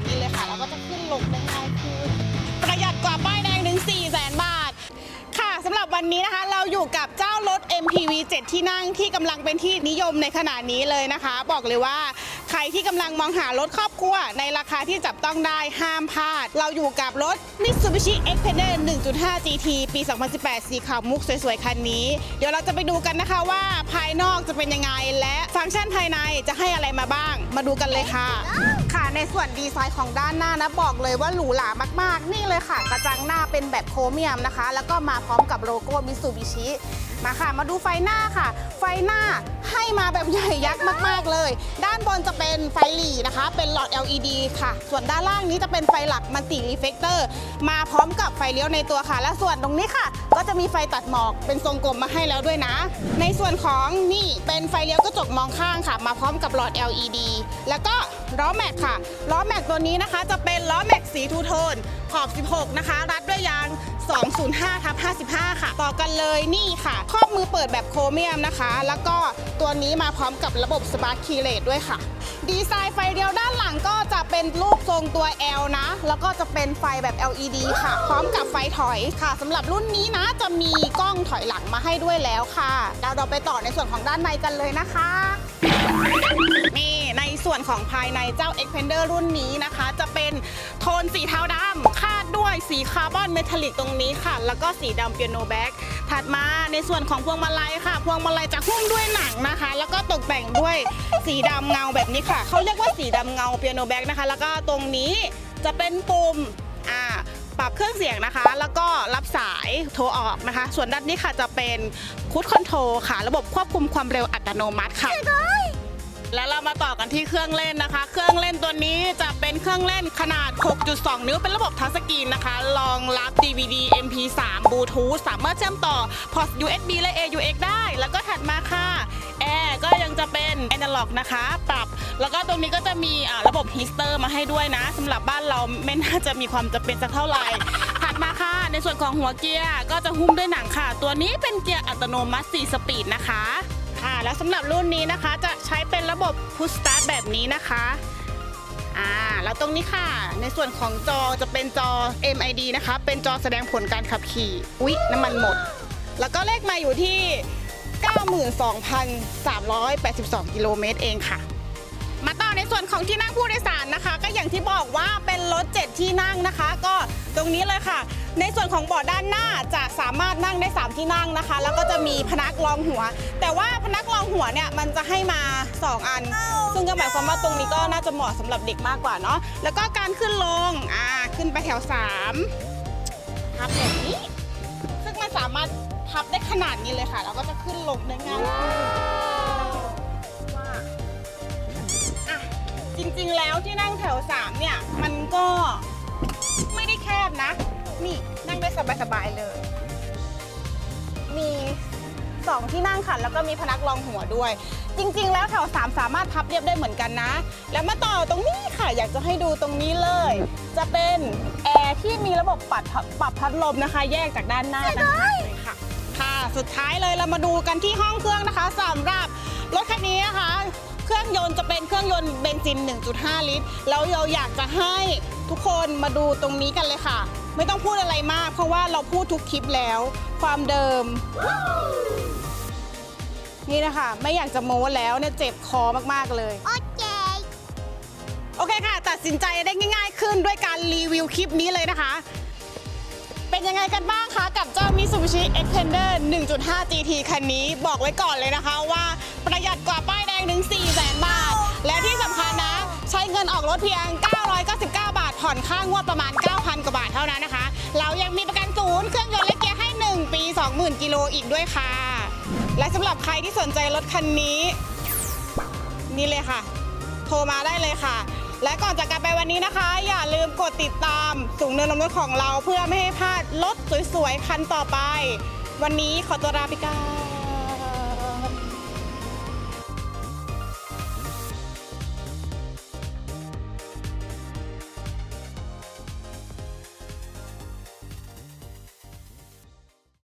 ดนี้เลยค่ะ แล้วก็จะขึ้นลงได้ง่ายขึ้นประหยัดกว่าป้ายแดงถึง4แสนบาท ค่ะสำหรับวันนี้นะคะเราอยู่กับเจ้ารถ MPV 7 ที่นั่งที่กำลังเป็นที่นิยมในขณะนี้เลยนะคะ บอกเลยว่า รที่กำลังมองหารถครอบครัว ในราคาที่จับต้องได้ห้ามพลาด เราอยู่กับรถ Mitsubishi Xpander 1.5 GT ปี 2018 สีขาวมุกสวยๆ คันนี้ เดี๋ยวเราจะไปดูกันนะคะว่าภายนอกจะเป็นยังไง และฟังก์ชันภายในจะให้อะไรมาบ้าง มาดูกันเลยค่ะ ค่ะในส่วนดีไซน์ของด้านหน้านะบอกเลยว่าหรูหรามากๆ นี่เลยค่ะ กระจังหน้าเป็นแบบโครเมียมนะคะ แล้วก็มาพร้อมกับโลโก้มิ t ซูบิชิมาค่ะ มาดูไฟหน้าค่ะ ไฟหน้าให้มาแบบใหญ่ยักษ์มากๆเลย บนจะเป็นไฟหลีนะคะ เป็นหลอด LED ค่ะ ส่วนด้านล่างนี้จะเป็นไฟหลักมันติรีเฟกเตอร์มาพร้อมกับไฟเลี้ยวในตัวค่ะ และส่วนตรงนี้ค่ะ ก็จะมีไฟตัดหมอกเป็นทรงกลมมาให้แล้วด้วยนะ ในส่วนของนี่เป็นไฟเลี้ยวกระจกมองข้างค่ะ มาพร้อมกับหลอด LED แล้วก็ล้อแม็กค่ะล้อแม็กตัวนี้นะคะ จะเป็นล้อแม็กสีทูโทน ขอบ 16 นะคะ รัดด้วยยาง 205ทับ55 ค่ะ ต่อกันเลยนี่ค่ะ ครอบมือเปิดแบบโครเมียมนะคะ แล้วก็ตัวนี้มาพร้อมกับระบบสมาร์ทคีย์เลสด้วยค่ะ ดีไซน์ไฟเดียวด้านหลังก็จะเป็นรูปทรงตัว L นะ แล้วก็จะเป็นไฟแบบ LED ค่ะ พร้อมกับไฟถอยค่ะสำหรับรุ่นนี้นะจะมีกล้องถอยหลังมาให้ด้วยแล้วค่ะเดี๋ยวเราไปต่อในส่วนของด้านในกันเลยนะคะนี่ ส่วนของภายในเจ้า Expander รุ่นนี้นะคะ จะเป็นโทนสีเทาดำคาดด้วยสีคาร์บอนเมทัลลิกตรงนี้ค่ะ แล้วก็สีดำเปียโนแบ็กถัดมาในส่วนของพวงมาลัยค่ะ พวงมาลัยจะหุ้มด้วยหนังนะคะ แล้วก็ตกแต่งด้วยสีดำเงาแบบนี้ค่ะเขาเรียกว่าสีดำเงาเปียโนแบ็กนะคะ แล้วก็ตรงนี้จะเป็นปุ่มอ่าปรับเครื่องเสียงนะคะ แล้วก็รับสายโทรออกนะคะ ส่วนด้านนี้ค่ะจะเป็นคูดคอนโทรค่ะ ระบบควบคุมความเร็วอัตโนมัติค่ะ แล้วเรามาต่อกันที่เครื่องเล่นนะคะ เครื่องเล่นตัวนี้จะเป็นเครื่องเล่นขนาด 6.2 นิ้วเป็นระบบทัชสกรีนนะคะรองรับ DVD MP3 Bluetooth สามารถเชื่อมต่อพอร์ต USB และ AUX ได้ แล้วก็ถัดมาค่ะแอร์ก็ยังจะเป็น Analog นะคะ ปรับ แล้วก็ตรงนี้ก็จะมีระบบฮีสเตอร์มาให้ด้วยนะสำหรับบ้านเราไม่น่าจะมีความจำเป็นสักเท่าไหร่ถัดมาค่ะ ในส่วนของหัวเกียร์ก็จะหุ้มด้วยหนังค่ะ ตัวนี้เป็นเกียร์อัตโนมัติ 4 สปีดนะคะ่าแล้วสำหรับรุ่นนี้นะคะจะใช้เป็นระบบ Push Start แบบนี้นะคะอ่าแล้วตรงนี้ค่ะ ในส่วนของจอจะเป็นจอ MID นะคะเป็นจอแสดงผลการขับขี่ อุ๊ย น้ำมันหมด แล้วก็เลขมาอยู่ที่ 92,382 กิโลเมตรเองค่ะ มาต่อใน ส่วนของที่นั่งผู้โดยสารนะคะ ก็อย่างที่บอกว่าเป็นรถ7ที่นั่งนะคะ ก็ตรงนี้เลยค่ะ ในส่วนของเบาะด้านหน้าจะสามารถนั่งได้ 3 ที่นั่งนะคะ แล้วก็จะมีพนักรองหัว แต่ว่าพนักรองหัวเนี่ยมันจะให้มา 2 อัน ซึ่งก็หมายความว่าตรงนี้ก็น่าจะเหมาะสำหรับเด็กมากกว่าเนาะแล้วก็การขึ้นลงอ่าขึ้นไปแถว3พับแบบนี้ ซึ่งมันสามารถพับได้ขนาดนี้เลยค่ะ แล้วก็จะขึ้นลงได้ง่าย 3เนี่ย มันก็ไม่ได้แคบนะ นี่นั่งได้สบายๆเลย มี2ที่นั่งค่ะ แล้วก็มีพนักรองหัวด้วย จริง ๆ แล้วแถว3สามารถพับเรียบได้เหมือนกันนะ แล้วมาต่อตรงนี้ค่ะ อยากจะให้ดูตรงนี้เลย จะเป็นแอร์ที่มีระบบปรับปรับพัดลมนะคะ แยกจากด้านหน้าต่างหากเลยค่ะ ค่ะ สุดท้ายเลยเรามาดูกันที่ห้องเครื่องนะคะสำหรับรถคันนี้นะคะ เครื่องยนต์จะเป็นเครื่องยนต์เบนซิน 1.5 ลิตร แล้วเราอยากจะให้ทุกคนมาดูตรงนี้กันเลยค่ะ ไม่ต้องพูดอะไรมาก เพราะว่าเราพูดทุกคลิปแล้ว ความเดิม นี่นะคะ ไม่อยากจะโม้แล้วเนี่ยเจ็บคอมากๆเลย โอเค โอเคค่ะ ตัดสินใจได้ง่าย ๆ ขึ้นด้วยการรีวิวคลิปนี้เลยนะคะ เป็นยังไงกันบ้างคะ กับเจ้า Mitsubishi Xpander 1.5 GT คันนี้ บอกไว้ก่อนเลยนะคะว่า ประหยัดกว่าป้ายแดงถึง4แสนบาท และที่สำคัญนะ ใช้เงินออกรถเพียง 999 บาท ผ่อนค่างวดประมาณ 9,000 กว่าบาทเท่านั้นนะคะ เรายังมีประกันศูนย์เครื่องยนต์และเกียร์ให้ 1 ปี 20,000 กิโลอีกด้วยค่ะ และสำหรับใครที่สนใจรถคันนี้ นี่เลยค่ะ โทรมาได้เลยค่ะและก่อนจากกันไปวันนี้นะคะ อย่าลืมกดติดตามสูงเนินลมรถของเราเพื่อไม่ให้พลาดรถสวยๆ คันต่อไป วันนี้ขอตัวลาไปก่อน